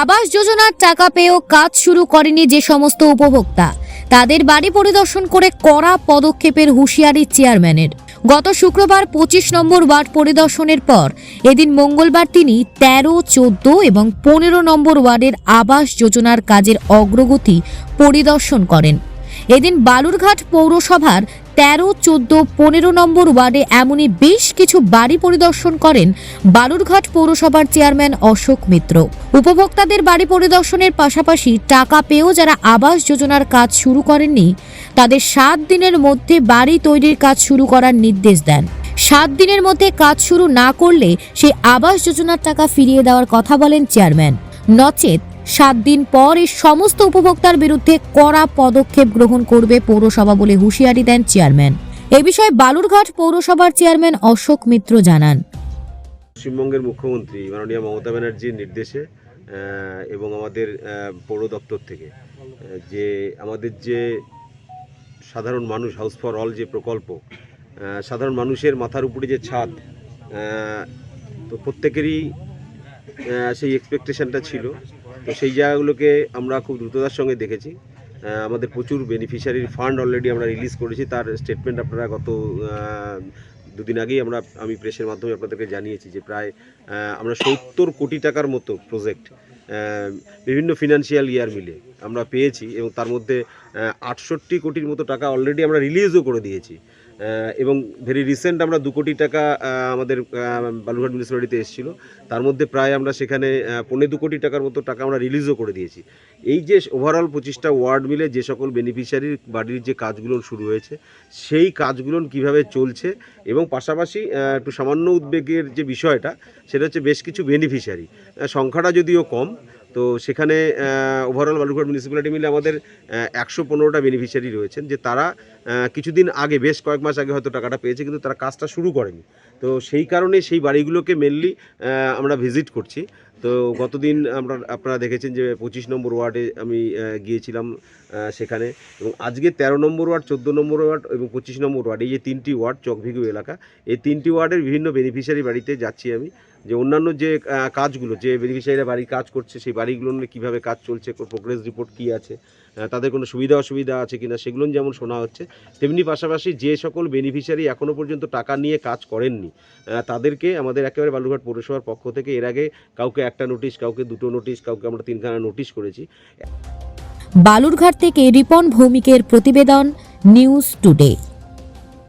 আবাস যোজনার টাকা পেয়েও কাজ শুরু করেনি যে সমস্ত উপভোক্তা। তাদের বাড়ি পরিদর্শন করে কড়া পদক্ষেপের হুঁশিয়ারি চেয়ারম্যানের। গত শুক্রবার পঁচিশ নম্বর ওয়ার্ড পরিদর্শনের পর এদিন মঙ্গলবার তিনি তেরো, চোদ্দ এবং পনেরো নম্বর ওয়ার্ডের আবাস যোজনার কাজের অগ্রগতি পরিদর্শন করেন। এদিন বালুরঘাট পৌরসভার তেরো, চোদ্দ, পনেরো নম্বর ওয়ার্ডে এমনই বেশ কিছু বাড়ি পরিদর্শন করেন বালুরঘাট পৌরসভার চেয়ারম্যান অশোক মিত্র। উপভোক্তাদের বাড়ি পরিদর্শনের পাশাপাশি টাকা পেয়েও যারা আবাস যোজনার কাজ শুরু করেননি, তাদের সাত দিনের মধ্যে বাড়ি তৈরির কাজ শুরু করার নির্দেশ দেন। সাত দিনের মধ্যে কাজ শুরু না করলে সেই আবাস যোজনার টাকা ফিরিয়ে দেওয়ার কথা বলেন চেয়ারম্যান। নচেত সাত দিন পর এই সমস্ত উপভোক্তার বিরুদ্ধে কড়া পদক্ষেপ গ্রহণ করবে পৌরসভা বলে হুঁশিয়ারি দেন চেয়ারম্যান। এ বিষয়ে বালুরঘাট পৌরসভার চেয়ারম্যান অশোক মিত্র জানান। পশ্চিমবঙ্গের মুখ্যমন্ত্রী মাননীয় মমতা ব্যানার্জির নির্দেশে এবং আমাদের পৌর দপ্তর থেকে যে আমাদের যে সাধারণ মানুষ হাউস ফর অল যে প্রকল্প সাধারণ মানুষের মাথার উপরে যে ছাদ তো প্রত্যেকেরই সেই এক্সপেকটেশনটা ছিল। তো সেই জায়গাগুলোকে আমরা খুব দ্রুততার সঙ্গে দেখেছি। আমাদের প্রচুর বেনিফিশিয়ারির ফান্ড অলরেডি আমরা রিলিজ করেছি। তার স্টেটমেন্ট আপনারা গত দুদিন আগেই আমরা, আমি প্রেসের মাধ্যমে আপনাদেরকে জানিয়েছি যে প্রায় আমরা সত্তর কোটি টাকার মতো প্রজেক্ট বিভিন্ন ফিনান্সিয়াল ইয়ার মিলে আমরা পেয়েছি এবং তার মধ্যে আটষট্টি কোটির মতো টাকা অলরেডি আমরা রিলিজও করে দিয়েছি। এবং ভেরি রিসেন্ট আমরা দু কোটি টাকা আমাদের বালুরঘাট মিউনিসিপ্যালিটিতে এসেছিল। তার মধ্যে প্রায় আমরা সেখানে আহ, পৌনে দু কোটি টাকার মতো টাকা আমরা রিলিজও করে দিয়েছি। এই যে ওভারঅল পঁচিশটা ওয়ার্ড মিলে যে সকল বেনিফিশিয়ারির বাড়ির যে কাজগুলো শুরু হয়েছে সেই কাজগুলো কীভাবে চলছে এবং পাশাপাশি একটু সামান্য উদ্বেগের যে বিষয়টা সেটা হচ্ছে বেশ কিছু বেনিফিশিয়ারি সংখ্যাটা যদিও কম তো সেখানে ওভারঅল বালুরঘাট মিউনিসিপ্যালিটি মিলে আমাদের একশো পনেরোটা বেনিফিশিয়ারি রয়েছেন যে তারা কিছুদিন আগে, বেশ কয়েক মাস আগে হয়তো টাকাটা পেয়েছে, কিন্তু তারা কাজটা শুরু করেনি। তো সেই কারণে সেই বাড়িগুলোকে মেনলি আমরা ভিজিট করছি। তো গতদিন আমরা, আপনারা দেখেছেন যে পঁচিশ নম্বর ওয়ার্ডে আমি গিয়েছিলাম সেখানে। এবং আজকে তেরো নম্বর ওয়ার্ড, চোদ্দ নম্বর ওয়ার্ড এবং পঁচিশ নম্বর ওয়ার্ড, এই যে তিনটি ওয়ার্ড, চকভিগু এলাকা, এই তিনটি ওয়ার্ডের বিভিন্ন বেনিফিশিয়ারি বাড়িতে যাচ্ছি আমি। যে অন্যান্য যে কাজগুলো, যে বেনিফিশিয়ারিরা বাড়ি কাজ করছে, সেই বাড়িগুলো নিয়ে কীভাবে কাজ চলছে প্রোগ্রেস রিপোর্ট কী আছে তাদের কোনো সুবিধা অসুবিধা আছে কিনা, সেগুলো যেমন শোনা হচ্ছে তেমনি পাশাপাশি যে সকল বেনিফিশিয়ারি এখনও পর্যন্ত টাকা নিয়ে কাজ করেননি তাদেরকে আমাদের একেবারে বালুরঘাট পৌরসভার পক্ষ থেকে এর আগে কাউকে একটা নোটিশ কাউকে দুটো নোটিশ কাউকে আমরা তিনখানা নোটিশ করেছি। বালুরঘাট থেকে রিপন ভৌমিকের প্রতিবেদন নিউজ টুডে।